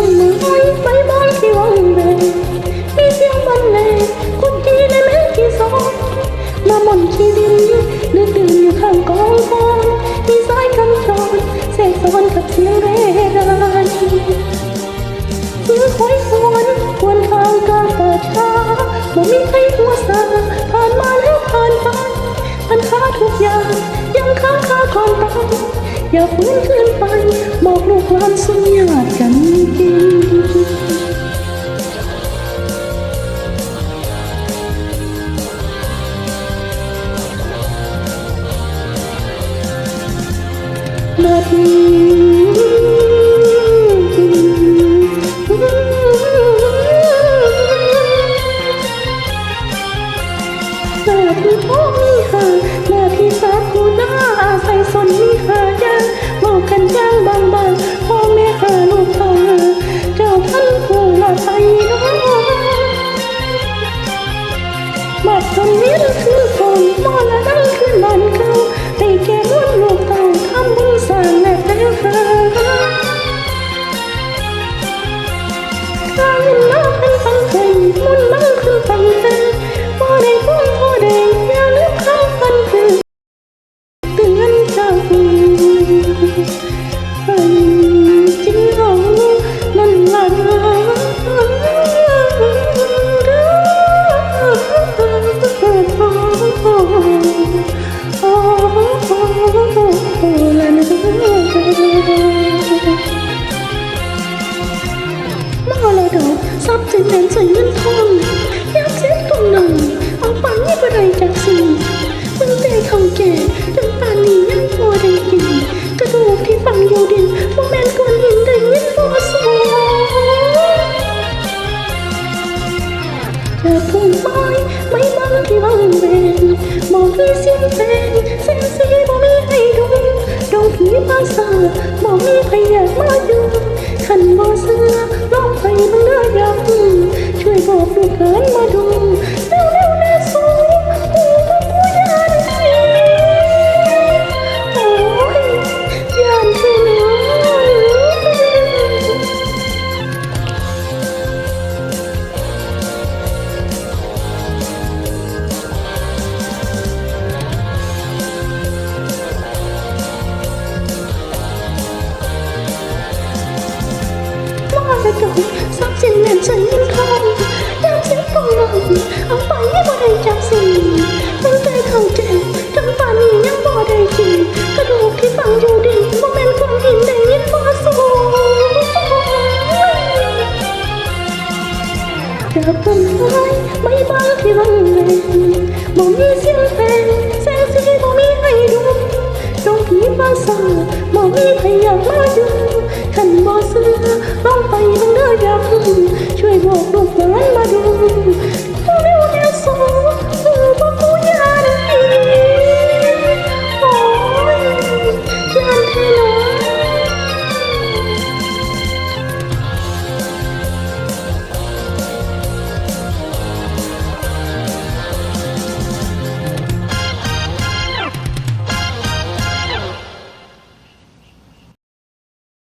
เวงมีเสียงบรรเลงกุดจีในแม่ที่สองมาหม่นชีวินนึกดื่นอยู่ข้างกองฟอนมีสายกำจรเสกสอนกับเสียงเรไรซื้อคอยสวนควรทางกลางป่าช้าบ่มีใครหัวซาผ่านมาแล้วผ่านไปปัญหาทุกอย่างยังค้างคาก่อนตาย อย่าฟื้นคืนไปบอกลูกหลานสุญญาติกันจริงนาทีนาที่พ่อมีหานาทีสาคูหน้าอาศัย สนมีหายังบอกกันย่างบางบางพ่อแม่หาลูกพ่อเจ้าท่านผู้ละไปน้องบัดจนนี้คือฝนมอละนั่งขึ้นบ้านเก่าให้แก่มุ่นลูกเต่าทำบุญสร้างและแล้วหาข้าเห็นน้าเป็นฟังเพลงมุ่นมั่งขึ้นฟัง ไปไม่เป็นสิ่งมึงแต่เขาแก่จนป่านนี้ยังพอได้กินกระดูกที่ฝังอยู่ดินพวกแมนก้อนหินได้ยินพอสวเธอพุ่งไม้ไม่บังที่วังเวงมองที่เสียงเพลงเสียงสีบ่มีให้ดูดงผีภาษาทบ่มีใครอยากมา ดูดงผีภาษาทบ่มีใครอยากมาดูขันบ่เสือลองไปมันเด้ออยากช่วยบอกลูกหลานมาดู